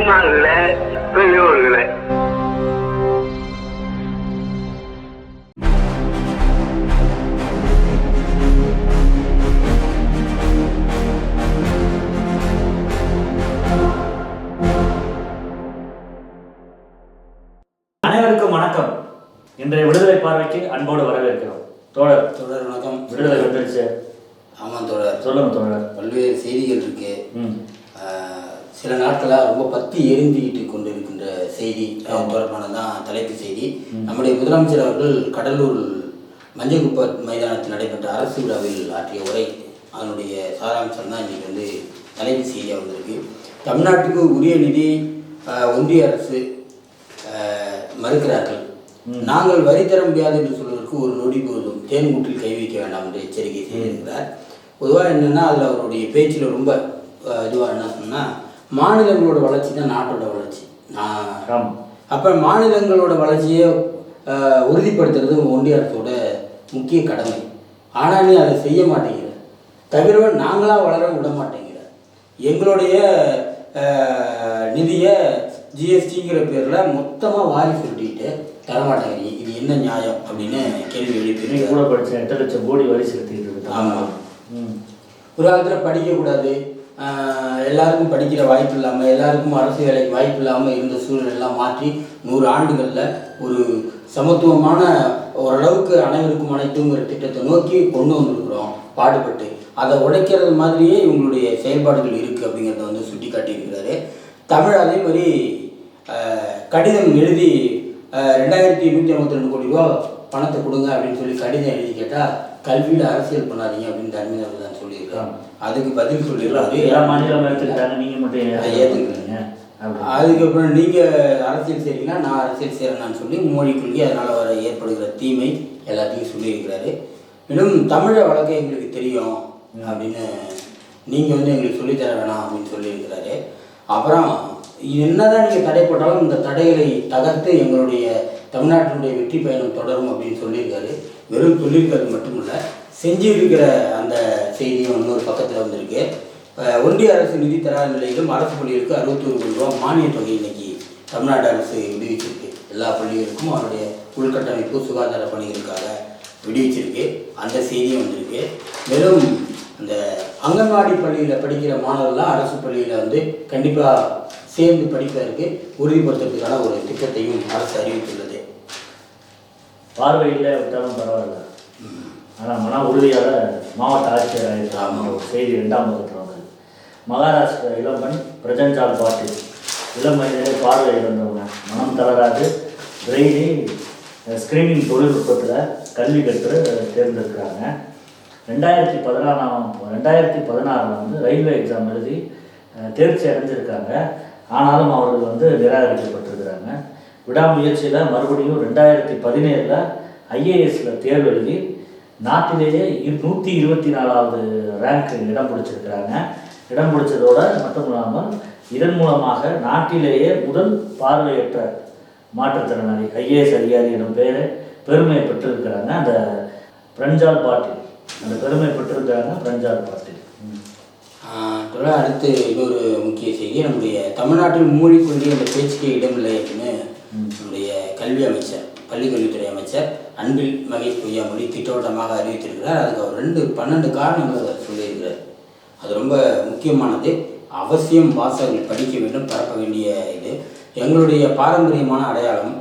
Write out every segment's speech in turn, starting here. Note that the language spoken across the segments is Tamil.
தாய்மார்களே பெரியோர்களே. அனைவருக்கும் வணக்கம். இன்றைய விடுதலை பார்வைக்கு அன்போடு வரவேற்கிறோம். தோழர். தொடர் வணக்கம். விடுதலை வந்துருச்சு. ஆமாம் தொடர் சொல்லுங்க தோழர். பல்வேறு செய்திகள் இருக்கு. சில நாட்களாக ரொம்ப பத்தி எரிந்துகிட்டு கொண்டு இருக்கின்ற செய்தி அது தொடர்பானதான் தலைப்பு செய்தி. நம்முடைய முதலமைச்சர் அவர்கள் கடலூர் மஞ்சக்குப்ப மைதானத்தில் நடைபெற்ற அரசு விழாவில் ஆற்றிய உரை அதனுடைய சாராம்சம் தான் இன்னைக்கு வந்து தலைப்பு செய்தியாக வந்திருக்கு. தமிழ்நாட்டுக்கு உரிய நிதி ஒன்றிய அரசு மறுக்கிறார்கள். நாங்கள் வரி தர முடியாது என்று சொல்வதற்கு ஒரு நொடி போதும். தேன் கூட்டில் கை வைக்க வேண்டாம் என்று எச்சரிக்கை செய்திருக்கிறார். பொதுவாக என்னென்னா அதில் அவருடைய பேச்சில் ரொம்ப இதுவாக என்ன சொன்னால் மாநிலங்களோட வளர்ச்சி தான் நாட்டோட வளர்ச்சி. நான் ஆமாம் அப்போ மாநிலங்களோட வளர்ச்சியை உறுதிப்படுத்துறது ஒன்றிய அரசோட முக்கிய கடமை. ஆனால் நீ அதை செய்ய மாட்டேங்கிற. தவிர நாங்களாக வளர விட மாட்டேங்கிற. எங்களுடைய நிதியை ஜிஎஸ்டிங்கிற பேரில் மொத்தமாக வாரி சொல்லிட்டு தரமாட்டேங்கிறீங்க இது என்ன நியாயம் அப்படின்னு கேள்வி எழுப்பி கூட படிச்ச எட்டு லட்சம் கோடி வரி செலுத்திட்டு இருக்கு. ஆமாம் ம். ஒரு காலத்தில் படிக்கக்கூடாது. எல்லாருக்கும் படிக்கிற வாய்ப்பு இல்லாமல் எல்லாருக்கும் அரசு வேலைக்கு வாய்ப்பு இல்லாமல் இருந்த சூழ்நிலையெல்லாம் மாற்றி நூறு ஆண்டுகளில் ஒரு சமத்துவமான ஓரளவுக்கு அனைவருக்கும் அனைத்துங்கிற திட்டத்தை நோக்கி கொண்டு வந்திருக்கிறோம் பாடுபட்டு. அதை உடைக்கிறது மாதிரியே இவங்களுடைய செயல்பாடுகள் இருக்குது அப்படிங்கிறத வந்து சுட்டி காட்டியிருக்கிறாரு தமிழ் அதே மாதிரி கடிதம் எழுதி ரெண்டாயிரத்தி நூற்றி ஐம்பத்தி ரெண்டு கோடி ரூபா பணத்தை கொடுங்க அப்படின்னு சொல்லி கடிதம் எழுதி கேட்டால் கல்வியில் அரசியல் பண்ணாதீங்க அப்படின்னு தர்மேந்திர தான் சொல்லியிருக்காங்க அதுக்கு பதில் சொல்லிடுறாரு எல்லா மாநிலம் எடுத்துக்கிட்டாங்க. நீங்க மட்டும். அப்படி. அதுக்கப்புறம் நீங்கள் அரசியல் செய்றீங்கன்னா நான் அரசியல் செய்கிறேன்னு சொல்லி மோடி கொள்கை அதனால் வர ஏற்படுகிற தீமை எல்லாத்தையும் சொல்லியிருக்கிறாரு. இன்னும் தமிழை வழக்க எங்களுக்கு தெரியும் அப்படின்னு நீங்கள் வந்து எங்களுக்கு சொல்லித்தர வேணாம் அப்படின்னு சொல்லியிருக்கிறாரு. அப்புறம் என்னதான் நீங்கள் தடை போட்டாலும் இந்த தடைகளை தகர்த்து எங்களுடைய தமிழ்நாட்டினுடைய வெற்றி பயணம் தொடரும் அப்படின்னு சொல்லியிருக்காரு. வெறும் சொல்லியிருக்காரு மட்டும் இல்லை செஞ்சிருக்கிற அந்த செய்தியும் இன்னொரு பக்கத்தில் வந்திருக்கு. ஒன்றிய அரசு நிதி தராத நிலையிலும் அரசு பள்ளிகளுக்கு அறுபத்தொரு கோடி ரூபா மானிய தொகை இன்னைக்கு தமிழ்நாடு அரசு விடுவிச்சிருக்கு. எல்லா பள்ளிகளுக்கும் அவருடைய உள்கட்டமைப்பு சுகாதார பணிகளுக்காக விடுவிச்சிருக்கு. அந்த செய்தியும் வந்திருக்கு. மேலும் அந்த அங்கன்வாடி பள்ளியில் படிக்கிற மாணவர்கள்லாம் அரசு பள்ளியில் வந்து கண்டிப்பாக சேர்ந்து படிப்பதற்கு உறுதிப்படுத்துறதுக்கான ஒரு திட்டத்தையும் அரசு அறிவித்துள்ளது. பார்வை இல்லை விட்டாலும் பரவாயில்ல. ஆனால் மன உறுதியால் மாவட்ட ஆட்சியர் ஆயிருக்காங்க ஒரு செய்தி ரெண்டாம் பக்கத்தில் வந்தது. மகாராஷ்டிரா இளம்பெண் பிரஜஞ்சால் பாட்டில் இளம் வயதிலே பார்வை இழந்தவங்க. மனம் தளராது. பிரெய்லி ஸ்கிரீனிங் தொழில்நுட்பத்தில் கல்வி கற்று தேர்ந்தெடுக்கிறாங்க. ரெண்டாயிரத்தி பதினாறாம் ரெண்டாயிரத்தி பதினாறில் வந்து ரயில்வே எக்ஸாம் எழுதி தேர்ச்சி அடைஞ்சிருக்காங்க. ஆனாலும் அவர்கள் வந்து நிராகரிக்கப்பட்டிருக்கிறாங்க. விடாமுயற்சியில் மறுபடியும் ரெண்டாயிரத்தி பதினேழில் ஐஏஎஸில் தேர்வு எழுதி நாட்டிலேயே நூற்றி இருபத்தி நாலாவது ரேங்க் இடம் பிடிச்சிருக்கிறாங்க. இடம் பிடிச்சதோடு மட்டும் இல்லாமல் இதன் மூலமாக நாட்டிலேயே முதல் பார்வையற்ற மாற்றுத்திறனாளி ஐஏஎஸ் அதிகாரி எனும் பேர் பெருமை பெற்றிருக்கிறாங்க. அந்த பிரஞ்சால் பாட்டில் அந்த பெருமை பெற்றிருக்கிறாங்க பிரஞ்சால் பாட்டில். தொடர்ந்து அடுத்து இன்னொரு முக்கிய செய்தி நம்முடைய தமிழ்நாட்டில் மூழிக் கொள்கை என்ற பேச்சுக்கே இடமில்லை அப்படின்னு நம்முடைய கல்வி அமைச்சர் பள்ளிக்கல்வித்துறை அமைச்சர் அன்பில் மகேஷ் பொய்யாமொழி திட்டவட்டமாக அறிவித்திருக்கிறார். அதுக்கு அவர் ரெண்டு பன்னெண்டு காரணங்கள் அவர் சொல்லியிருக்கிறார். அது ரொம்ப முக்கியமானது. அவசியம் வாசகர்கள் படிக்க வேண்டும் பரப்ப வேண்டிய இது. எங்களுடைய பாரம்பரியமான அடையாளம்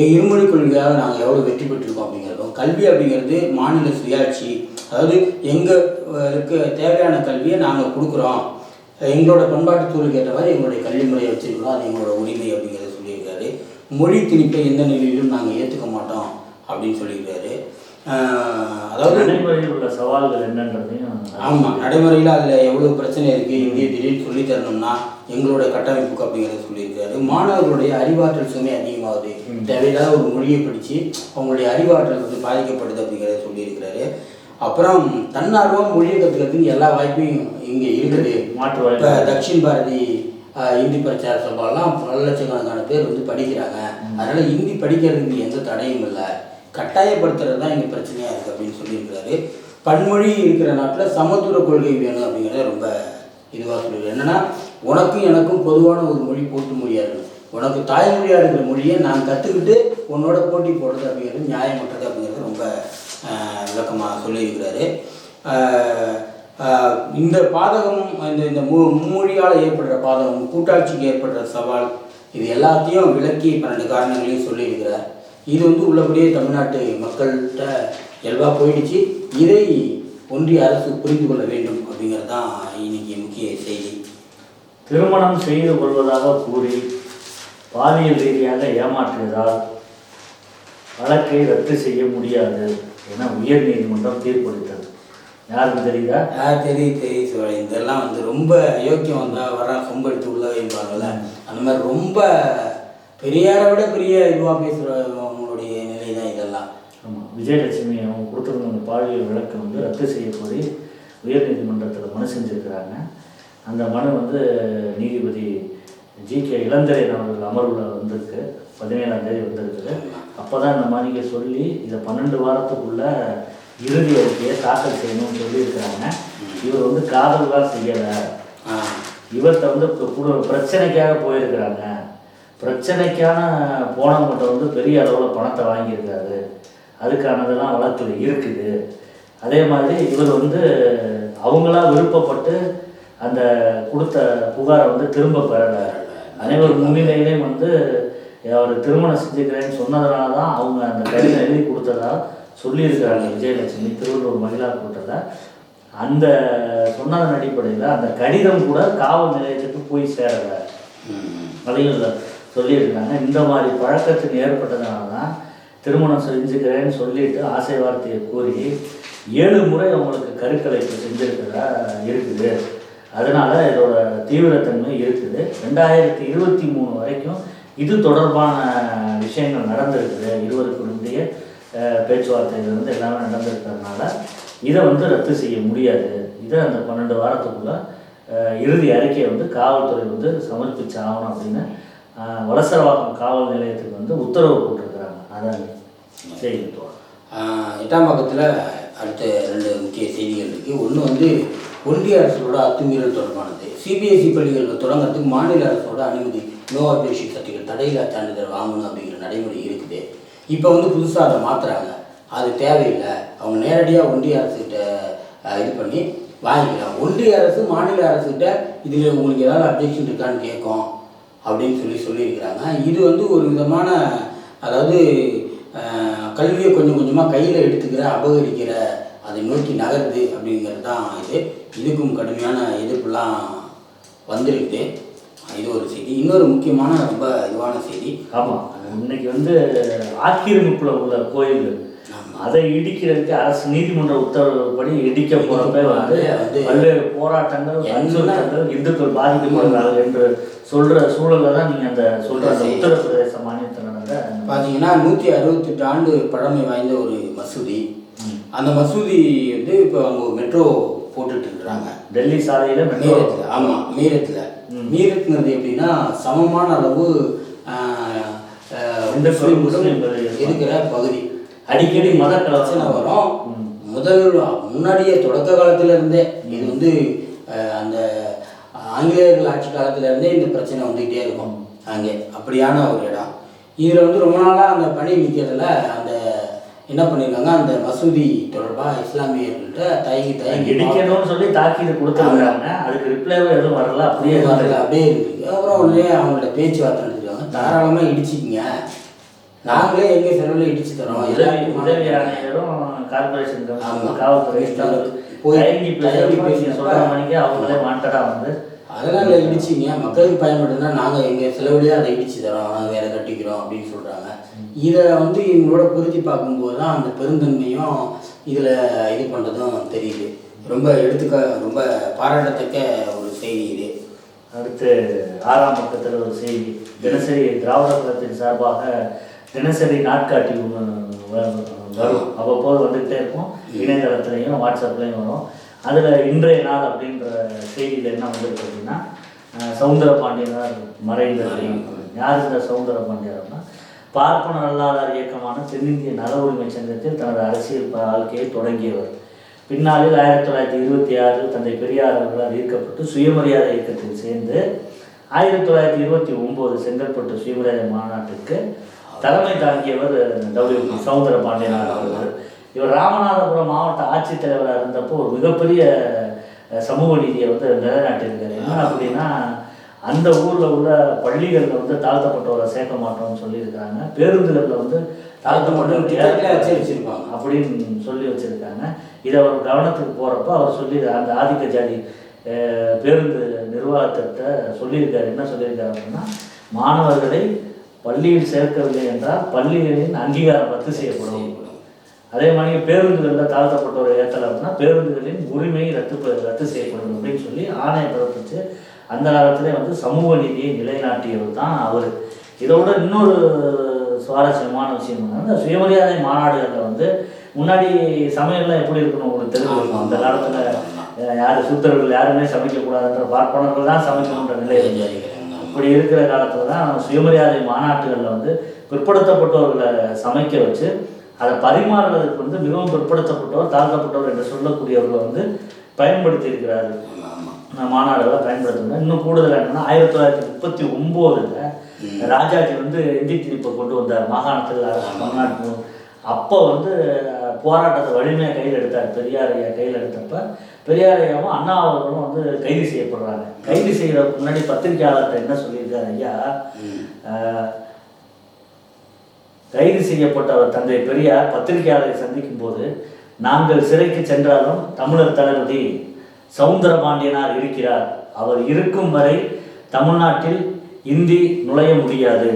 இருமொழி கொள்கையாக நாங்கள் எவ்வளோ வெற்றி பெற்றிருக்கோம் அப்படிங்கிறதும் கல்வி அப்படிங்கிறது மாநில சுயாட்சி அதாவது எங்களுக்கு தேவையான கல்வியை நாங்கள் கொடுக்குறோம். எங்களோட பண்பாட்டு ஏற்ற மாதிரி எங்களுடைய கல்வி முறையை வச்சுருக்கிறோம். அது எங்களோட உரிமை அப்படிங்கிறத சொல்லியிருக்காரு. மொழி திணிப்பை எந்த நிலையிலும் நாங்கள் ஏற்றுக்க மாட்டோம் அப்படின்னு சொல்லியிருக்காரு. அதாவது நடைமுறையில் உள்ள சவால்கள் என்னன்றதையும் ஆமாம் நடைமுறையில் அதில் எவ்வளோ பிரச்சனை இருக்குது இந்திய திடீர்னு சொல்லி தரணும்னா எங்களோட கட்டமைப்புக்கு அப்படிங்கிறத சொல்லியிருக்காரு. மாணவர்களுடைய அறிவாற்றல் சுமை அதிகமாகுது. தேவையில்லாத ஒரு மொழியை படித்து அவங்களுடைய அறிவாற்றல் வந்து பாதிக்கப்படுது அப்படிங்கிறத சொல்லியிருக்கிறாரு. அப்புறம் தன்னார்வம் மொழியை கற்றுக்கிறதுக்கு எல்லா வாய்ப்பும் இங்கே இருக்குது. மாற்று இப்போ தக்ஷின் பாரதி இந்தி பிரச்சார சபாலாம் பல லட்சக்கணக்கான பேர் வந்து படிக்கிறாங்க. அதனால் இந்தி படிக்கிறதுக்கு எந்த தடையும் இல்லை. கட்டாயப்படுத்துறது தான் இங்கே பிரச்சனையாக இருக்குது அப்படின்னு சொல்லியிருக்கிறாரு. பன்மொழி இருக்கிற நாட்டில் சமத்துவ கொள்கை வேணும் அப்படிங்கிறத ரொம்ப இதுவாக சொல்லியிருக்காரு. என்னென்னா உனக்கும் எனக்கும் பொதுவான ஒரு மொழி போட்டு மொழியாக உனக்கு தாய்மொழியாக இருக்கிற மொழியை நான் கற்றுக்கிட்டு உன்னோட போட்டி போடுறது அப்படிங்கிறது நியாயமற்றது அப்படிங்கிறது ரொம்ப விளக்கமாக சொல்லியிருக்கிறாரு. இந்த பாதகம் இந்த இந்த மு மும்மொழியால் ஏற்படுற பாதகம் கூட்டாட்சிக்கு ஏற்படுற சவால் இது எல்லாத்தையும் விளக்கி பன்னெண்டு காரணங்களையும் சொல்லியிருக்கிறார். இது வந்து உள்ளபடியே தமிழ்நாட்டு மக்கள்கிட்ட இயல்பாக போயிடுச்சு. இதை ஒன்றிய அரசு புரிந்து கொள்ள வேண்டும் அப்படிங்கிறது தான் இன்னைக்கு முக்கிய செய்தி. திருமணம் செய்து கொள்வதாக கூறி பாலியல் ரீதியாக ஏமாற்றியதால் வழக்கை ரத்து செய்ய முடியாது என உயர்நீதிமன்றம் தீர்ப்பளித்தது. யாருக்கு தெரியுதா? ஆ தெரியுது தெரியுது சிவாஜி இதெல்லாம் வந்து ரொம்ப யோக்கியம் வந்தால் வர சொம்பு எடுத்து உள்ள வைப்பாங்கல்ல. அந்த மாதிரி ரொம்ப பெரியாரை விட பெரிய இதுவாக பேசுகிறவங்களுடைய விஜயலட்சுமி அவங்க கொடுத்துருந்த அந்த பாலியல் வழக்கை வந்து ரத்து செய்ய கோரி உயர்நீதிமன்றத்தில் மனு செஞ்சுருக்கிறாங்க. அந்த மனு வந்து நீதிபதி ஜி கே இளந்திரையன் அவர்கள் அமர்வில் வந்திருக்கு. பதினேழாம் தேதி வந்திருக்குது. அப்போ தான் இந்த மாதிரிங்க சொல்லி இதை பன்னெண்டு வாரத்துக்குள்ள இறுதி அறிக்கையை தாக்கல் செய்யணும்னு சொல்லியிருக்கிறாங்க. இவர் வந்து காதல்லாம் செய்யலை. இவர்கிட்ட வந்து பிரச்சனைக்காக போயிருக்கிறாங்க. பிரச்சனைக்கான போனவங்கள்ட்ட வந்து பெரிய அளவில் பணத்தை வாங்கியிருக்காரு. அதுக்கானதெல்லாம் வழக்கில் இருக்குது. அதே மாதிரி இவர் வந்து அவங்களா விருப்பப்பட்டு அந்த கொடுத்த புகாரை வந்து திரும்ப பெறலை அனைவர் முன்னிலையிலையும் வந்து அவர் திருமணம் செஞ்சுக்கிறேன்னு சொன்னதுனால தான் அவங்க அந்த கடிதம் எழுதி கொடுத்ததா சொல்லியிருக்கிறாங்க. விஜயலட்சுமி திருவள்ளூர் மகிழா கூட்டத்தில் அந்த சொன்னதன் அடிப்படையில் அந்த கடிதம் கூட காவல் நிலையத்துக்கு போய் சேரலை. அதையும் சொல்லியிருக்காங்க இந்த மாதிரி பழக்கத்துக்கு ஏற்பட்டதுனால தான் திருமணம் செஞ்சுக்கிறேன்னு சொல்லிட்டு ஆசை வார்த்தையை கூறி ஏழு முறை அவங்களுக்கு கருக்கலைப்பு செஞ்சுருக்கிறதா இருக்குது. அதனால் இதோட தீவிரத்தன்மை இருக்குது. ரெண்டாயிரத்தி இருபத்தி மூணு வரைக்கும் இது தொடர்பான விஷயங்கள் நடந்திருக்குது. இருவருக்குடைய பேச்சுவார்த்தையிலிருந்து எல்லாமே நடந்திருக்கிறதுனால இதை வந்து ரத்து செய்ய முடியாது. இதை அந்த பன்னெண்டு வாரத்துக்குள்ள இறுதி அறிக்கையை வந்து காவல்துறை வந்து சமர்ப்பிச்சு ஆகணும் அப்படின்னு வலசரவாக்கம் காவல் நிலையத்துக்கு வந்து உத்தரவு போட்டிருக்கிறாங்க அதான்? செய்தி எட்டாம் பக்கத்தில் அடுத்த ரெண்டு முக்கிய செய்திகள் இருக்குது ஒன்று வந்து ஒன்றிய அரசோட அத்துமீறல் தொடர்பானது. சிபிஎஸ்இ பள்ளிகள் தொடங்குறதுக்கு மாநில அரசோட அனுமதி நோ அப்டேஷன் சர்டிஃபிகேட் தடையில்லா சான்றிதழ் வாங்கணும் அப்படிங்கிற நடைமுறை இருக்குது. இப்போ வந்து புதுசாக அதை மாற்றுறாங்க அது தேவையில்லை. அவங்க நேரடியாக ஒன்றிய அரசுகிட்ட இது பண்ணி வாங்கிக்கலாம். ஒன்றிய அரசு மாநில அரசுகிட்ட இதில் உங்களுக்கு ஏதாவது அப்ஜெக்ஷன் இருக்கான்னு கேட்கும் அப்படின்னு சொல்லி சொல்லியிருக்கிறாங்க. இது வந்து ஒரு விதமான அதாவது கல்வியை கொஞ்சம் கொஞ்சமாக கையில் எடுத்துக்கிற அபகரிக்கிற அதை நோக்கி நகருது அப்படிங்கிறது தான் இது. இதுக்கும் கடுமையான எதிர்ப்புலாம் வந்திருக்குது இது ஒரு செய்தி. இன்னொரு முக்கியமான ரொம்ப இதுவான செய்தி. ஆமாம் இன்னைக்கு வந்து ஆக்கிரமிப்புல உள்ள கோயில் அதை இடிக்கிறதுக்கு அரசு நீதிமன்ற உத்தரவுப்படி இடிக்க போறப்ப வந்து பல்வேறு போராட்டங்கள் அச்சுறுத்தல்கள் இந்துக்கள் பாதிக்கப்படுறார்கள் என்று சொல்ற சூழல்ல தான் நீங்க அந்த சொல்ற அந்த. உத்தரப்பிரதேச அந்த- பார்த்தீங்கன்னா நூற்றி அறுபத்தெட்டு ஆண்டு பழமை வாய்ந்த ஒரு மசூதி. அந்த மசூதி வந்து இப்போ அவங்க மெட்ரோ போட்டுட்டு இருக்கிறாங்க டெல்லி சாலையில மீரத்தில் ஆமாம் மீரத்தில். ம். மீரத்துங்கிறது எப்படின்னா சமமான அளவு இருக்கிற பகுதி. அடிக்கடி மத பிரச்சனை வரும். முதல் முன்னாடியே தொடக்க காலத்துல இருந்தே இது வந்து அந்த ஆங்கிலேயர்கள் ஆட்சி காலத்துல இருந்தே இந்த பிரச்சனை வந்துக்கிட்டே இருக்கும். அங்கே அப்படியான ஒரு இடம். இதில் வந்து ரொம்ப நாளாக அந்த பணி நிற்கிறதுல அந்த என்ன பண்ணியிருக்காங்க அந்த மசூதி தொடர்பாக இஸ்லாமியர்கள்ட்ட தயங்கி தயங்கி இடிக்கணும்னு சொல்லி தாக்கீது கொடுத்துருக்காங்க அதுக்கு ரிப்ளைவே எதுவும் வரல அப்படியே வரல அப்படியே இருக்கு. அப்புறம் உடனே அவங்கள்ட்ட பேச்சுவார்த்தை நடத்திருக்காங்க தாராளமாக இடிச்சிக்கிங்க. நாங்களே எங்கள் செலவில் இடிச்சு தரோம்? உதவி ஆணையரும் கார்பரேஷன் காவல்துறை போய் பேசுறப்ப மணிக்கு அவங்களே வாண்டடா வந்து அதெல்லாம் இடிச்சிங்க. மக்களுக்கு பயன்படுதுன்னா நாங்கள் எங்கள் செலவுலேயே அதை இடிச்சு தரோம். நாங்கள் வேற கட்டிக்கிறோம் அப்படின்னு சொல்கிறாங்க இதை வந்து இவங்களோட பொருத்தி பார்க்கும்போது தான் அந்த பெருந்தன்மையும் இதில் இது பண்ணுறதும் தெரியுது. ரொம்ப எடுத்துக்க ரொம்ப பாராட்டத்தக்க ஒரு செய்தி இது. அடுத்து ஆறாம் பக்கத்தில் ஒரு செய்தி. தினசரி திராவிட கழகத்தின் சார்பாக தினசரி நாட்காட்டி வரும். அவ்வப்போது வந்துக்கிட்டே இருக்கும். இணையதளத்துலையும் வாட்ஸ்அப்லேயும் வரும். அதில் இன்றைய நாள் அப்படின்ற செய்தியில் என்ன வந்திருக்கு அப்படின்னா அஹ், சவுந்தர பாண்டியனார் மறைந்தது யார் இந்த சவுந்தர அப்படின்னா பார்ப்பன நல்லாதார் இயக்கமான தென்னிந்திய நல உரிமை சங்கத்தில் தனது அரசியல் வாழ்க்கையை தொடங்கியவர். பின்னாளில் ஆயிரத்தி தொள்ளாயிரத்தி இருபத்தி ஆறில் தந்தை பெரியார் அவர்களால் ஈர்க்கப்பட்டு சுயமரியாதை இயக்கத்தில் சேர்ந்து ஆயிரத்தி தொள்ளாயிரத்தி இருபத்தி ஒம்பது செங்கல்பட்டு சுயமரியாதை மாநாட்டுக்கு தலைமை தாங்கியவர் டபிள்யூ சவுந்தர பாண்டியனார் அவர்கள். இவர் ராமநாதபுரம் மாவட்ட ஆட்சித்தலைவராக இருந்தப்போ ஒரு மிகப்பெரிய சமூக நீதியை வந்து நிலைநாட்டியிருக்காரு. என்ன அப்படின்னா அந்த ஊரில் உள்ள பள்ளிகளில் வந்து தாழ்த்தப்பட்டவரை சேர்க்க மாட்டோம்னு சொல்லியிருக்காங்க. பேருந்துகளில் வந்து வச்சிருப்பாங்க. அப்படின்னு சொல்லி வச்சுருக்காங்க. இதை அவர் கவனத்துக்கு போகிறப்ப அவர் சொல்லி அந்த ஆதிக்க ஜாதி பேருந்து நிர்வாகத்திட்ட சொல்லியிருக்காரு. என்ன சொல்லியிருக்காரு அப்படின்னா மாணவர்களை பள்ளியில் சேர்க்கவில்லை என்றால் பள்ளிகளின் அங்கீகாரம் ரத்து செய்யப்படும். அதே மாதிரி பேருந்துகளில் தாழ்த்தப்பட்டோரை ஏற்றலை அப்படின்னா பேருந்துகளின் உரிமை ரத்து ரத்து செய்யப்படும் அப்படின்னு சொல்லி ஆணையை பிறப்பிச்சு அந்த காலத்திலே வந்து சமூக நீதியை நிலைநாட்டியவர் தான் அவர் இதோட இன்னொரு சுவாரஸ்யமான விஷயம் என்னன்னா இந்த சுயமரியாதை மாநாடுகளில் வந்து முன்னாடி சமையல்லாம் எப்படி இருக்கணும் உங்களுக்கு தெரிஞ்சிருக்கும் அந்த காலத்தில் யார் சூத்தர்கள் யாருமே சமைக்கக்கூடாதுன்ற பார்ப்பனர்கள் தான் சமைக்கணுன்ற நிலை இருந்தது. அப்படி இருக்கிற காலத்தில் தான் சுயமரியாதை மாநாட்டுகளில் வந்து பிற்படுத்தப்பட்டவர்களை சமைக்க வச்சு அதை பரிமாறுவதற்கு வந்து மிகவும் பிற்படுத்தப்பட்டவர் தாழ்த்தப்பட்டவர் என்று சொல்லக்கூடியவர்களை வந்து பயன்படுத்தி இருக்கிறார்கள் மாநாடுகளை பயன்படுத்துங்க இன்னும் கூடுதல் என்னன்னா ஆயிரத்தி தொள்ளாயிரத்தி முப்பத்தி ஒம்போதில் ராஜாஜி வந்து இந்தி திணிப்பை கொண்டு வந்தார். மாகாணத்தில் அரசு தமிழ்நாட்டு அப்போ வந்து போராட்டத்தை வலிமையாக கையில் எடுத்தார். பெரியார் ஐயா கையில் எடுத்தப்ப பெரியார் ஐயாவும் அண்ணா அவர்களும் வந்து கைது செய்யப்படுறாங்க. கைது செய்யறதுக்கு முன்னாடி பத்திரிகையாளர்கிட்ட என்ன சொல்லியிருக்காரு ஐயா? கைது செய்யப்பட்ட அவர் தந்தை பெரியார் பத்திரிகையாளரை சந்திக்கும் போது நாங்கள் சிறைக்கு சென்றாலும் தமிழர் தளபதி சவுந்தரபாண்டியனார் இருக்கிறார். அவர் இருக்கும் வரை தமிழ்நாட்டில் இந்தி நுழைய முடியாது.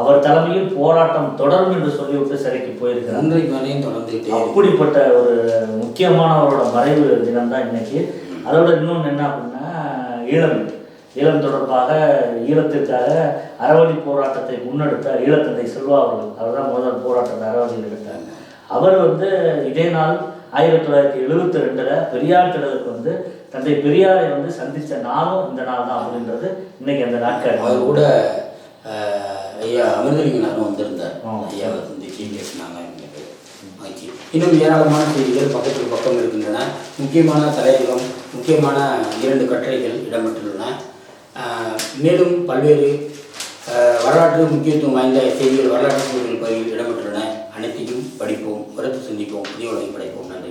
அவர் தலைமையில் போராட்டம் தொடரும் என்று சொல்லிவிட்டு சிறைக்கு போயிருக்கிறார். இன்றைக்கு வரையும். அப்படிப்பட்ட ஒரு முக்கியமானவரோட மறைவு தினம் தான் இன்னைக்கு. அதோட இன்னொன்று என்ன அப்படின்னா ஈழம் ஈழம் தொடர்பாக ஈழத்திற்காக அறவழி போராட்டத்தை முன்னெடுத்த ஈழத்தந்தை செல்வா அவர்கள். அவர் தான் முதல் போராட்டத்தை அறவழியில் எடுத்தார். அவர் வந்து இதே நாள் ஆயிரத்தி தொள்ளாயிரத்தி எழுபத்தி ரெண்டில் பெரியார் திடலுக்கு வந்து தந்தை பெரியாரை வந்து சந்தித்த நாளும் இந்த நாள் தான் அப்படின்றது இன்னைக்கு அந்த நாட்கள் அவர் கூட ஐயா அமிர்தலிங்கனாரும் வந்திருந்தார். ஆ. ஐயா சந்திச்சு பேசினாங்க மகிழ்ச்சி இன்னும் ஏராளமான செய்திகள் பக்கத்துக்கு பக்கம் இருக்கின்றன. முக்கியமான தலையங்கம் முக்கியமான இரண்டு கட்டுரைகள் இடம்பெற்றுள்ளன. மேலும் பல்வேறு வரலாற்று முக்கியத்துவம் வாய்ந்த செய்திகள் வரலாற்று செய்திகள் பகுதியில் இடம்பெற்றுள்ளன. அனைத்தையும் படிப்போம் உரத்து சிந்திப்போம் புதிய உலகை படைப்போம். நன்றி.